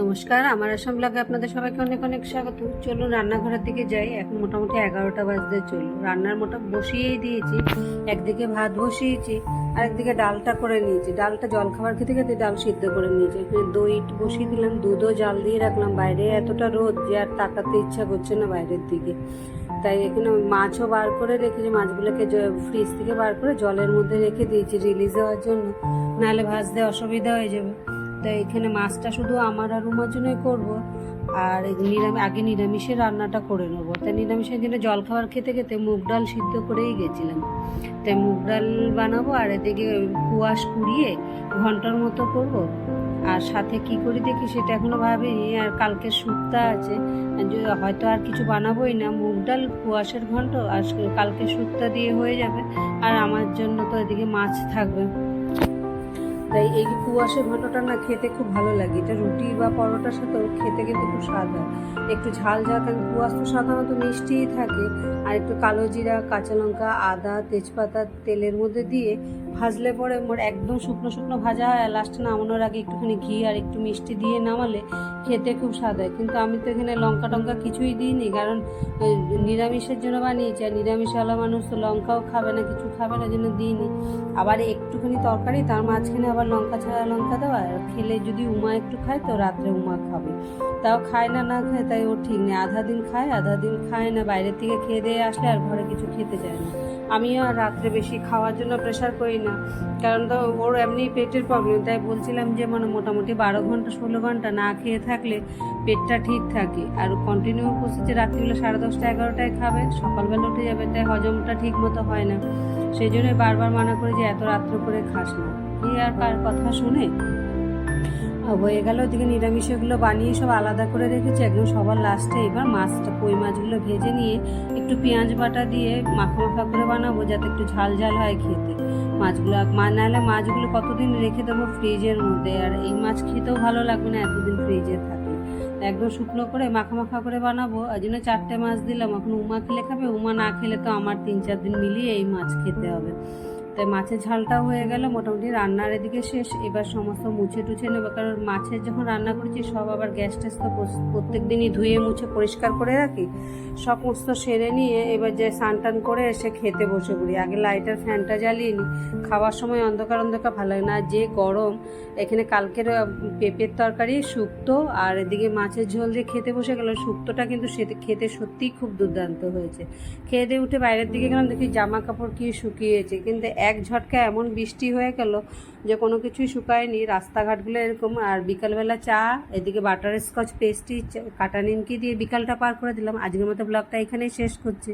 নমস্কার, আমার আসাম ব্লগে আপনাদের সবাইকে অনেক অনেক স্বাগত। চলুন রান্নাঘরের দিকে যাই, এখন মোটামুটি এগারোটা বাজতে চলুন রান্নার মোটা বসিয়েই দিয়েছি, একদিকে ভাত বসিয়েছি আর একদিকে ডালটা করে নিয়েছি। ডালটা জল খাবার খেতে খেতে ডাল সিদ্ধ করে নিয়েছি। এখানে দই বসিয়ে দিলাম, দুধও জাল দিয়ে রাখলাম। বাইরে এতটা রোদ যে আর তাকাতে ইচ্ছা করছে না বাইরের দিকে। তাই এখানে মাছও বার করে রেখেছি, মাছগুলোকে ফ্রিজ থেকে বার করে জলের মধ্যে রেখে দিয়েছি রিলিজ হওয়ার জন্য। নাহলে ভাজতে অসুবিধা হয়ে যাবে। তাই এখানে মাছটা শুধু আমার আর উমার জন্যই করব। আর নিরামিষ আগে নিরামিষের রান্নাটা করে নেব। তাই নিরামিষের জন্য জল খাবার খেতে খেতে মুগ ডাল সিদ্ধ করেই গেছিলাম। তাই মুগ ডাল বানাবো আর এদিকে কুয়াশ কুড়িয়ে ঘণ্টার মতো করব। আর সাথে কি করি দেখি সেটা এখনও ভাবিনি। আর কালকে শুক্তা আছে হয়তো আর কিছু বানাবোই না। মুগ ডাল, কুয়াশের ঘন্ট, আর কালকে শুক্তা দিয়ে হয়ে যাবে। আর আমার জন্য তো এদিকে মাছ থাকবে। তাই এই কুয়াশে ঘন্টটা না খেতে খুব ভালো লাগে। এটা রুটি বা পরোটার সাথেও খেতে কিন্তু খুব স্বাদ হয়। একটু ঝাল ঝাল থাকে কুয়াশ তো সাধারণত মিষ্টিই থাকে। আর একটু কালো জিরা, কাঁচা লঙ্কা, আদা, তেজপাতা তেলের মধ্যে দিয়ে ভাজলে পরে একদম শুকনো শুকনো ভাজা হয় লাস্টে নামানোর আগে একটুখানি ঘি আর একটু মিষ্টি দিয়ে নামালে খেতে খুব স্বাদ হয়। কিন্তু আমি তো এখানে লঙ্কা টঙ্কা কিছুই দিইনি, কারণ নিরামিষের জন্য বানিয়েছি, আর নিরামিষওয়ালা মানুষ তো লঙ্কাও খাবে না, কিছু খাবে না জন্য দিইনি। আবার একটুখানি তরকারি, তার মাঝখানে আবার লঙ্কা ছাড়া লঙ্কা দেওয়া, আর খেলে যদি উমা একটু খায়, তো রাত্রে উমা খাবে। তাও খায় না না খায়, তাই ও ঠিক নেই। আধা দিন খায়, আধা দিন খায় না, বাইরের থেকে খেয়ে দিয়ে আসলে আর ঘরে কিছু খেতে চায় না। আমিও আর রাত্রে বেশি খাওয়ার জন্য প্রেশার করি না। কারণ তো ওর এমনি পেটের প্রবলেম তাই বলছিলাম যে মানে মোটামুটি বারো ঘণ্টা, ষোলো ঘণ্টা না খেয়ে থাকলে পেটটা ঠিক থাকে। আর কন্টিনিউ বসেছে রাত্রিবেলা সাড়ে দশটা, এগারোটায় খাবে, সকালবেলা উঠে যাবে, তাই হজমটা ঠিক মতো হয় না। সেই জন্য বারবার মানা করি যে এত রাত্র করে খাস না। কি আর কার কথা শুনে? হয়ে গেল ওদিকে নিরামিষগুলো বানিয়ে সব আলাদা করে রেখেছি। একদম সবার লাস্টে এবার মাছটা কই মাছগুলো ভেজে নিয়ে একটু পেঁয়াজ বাটা দিয়ে মাখা মাখা করে বানাবো যাতে একটু ঝাল ঝাল হয় খেতে। মাছগুলো নাহলে মাছগুলো কতদিন রেখে দেবো ফ্রিজের মধ্যে? আর এই মাছ খেতেও ভালো লাগবে না এতদিন ফ্রিজে থাকে। একদম শুকনো করে মাখা মাখা করে বানাবো। ওই জন্য চারটে মাছ দিলাম, এখন উমা খেলে খাবে? উমা না খেলে তো আমার তিন চার দিন মিলিয়ে এই মাছ খেতে হবে। তাই মাছের ঝালটাও হয়ে গেল। মোটামুটি রান্নার এদিকে শেষ। এবার সমস্ত মুছে টুছে নেব। কারণ মাছের যখন রান্না করেছি, সব আবার গ্যাস ট্যাস তো প্রত্যেক দিনই ধুয়ে মুছে পরিষ্কার করে রাখি। সমস্ত সেরে নিয়ে এবার যে স্নান টান করে এসে খেতে বসে পড়ি। আগে লাইটার ফ্যানটা জ্বালিয়ে নিই খাওয়ার সময় অন্ধকার অন্ধকার ভালো লাগে না। যে গরম, এখানে কালকের পেঁপের তরকারি, শুক্তো, আর এদিকে মাছের ঝোল দিয়ে খেতে বসে গেল শুক্তোটা কিন্তু খেতে সত্যিই খুব দুর্দান্ত হয়েছে। খেয়ে দিয়ে উঠে বাইরের দিকে গেলাম, দেখি জামা কাপড় কি শুকিয়েছে। কিন্তু এক ঝটকা এমন বৃষ্টি হয়ে গেল যে কোনো কিছুই শুকায়নি। রাস্তাঘাটগুলো এরকম। আর বিকালবেলা চা, এদিকে বাটার স্কচ পেস্টি কাটা নিমকি দিয়ে বিকালটা পার করে দিলাম। আজকের মতো ব্লগটা এখানেই শেষ করছি।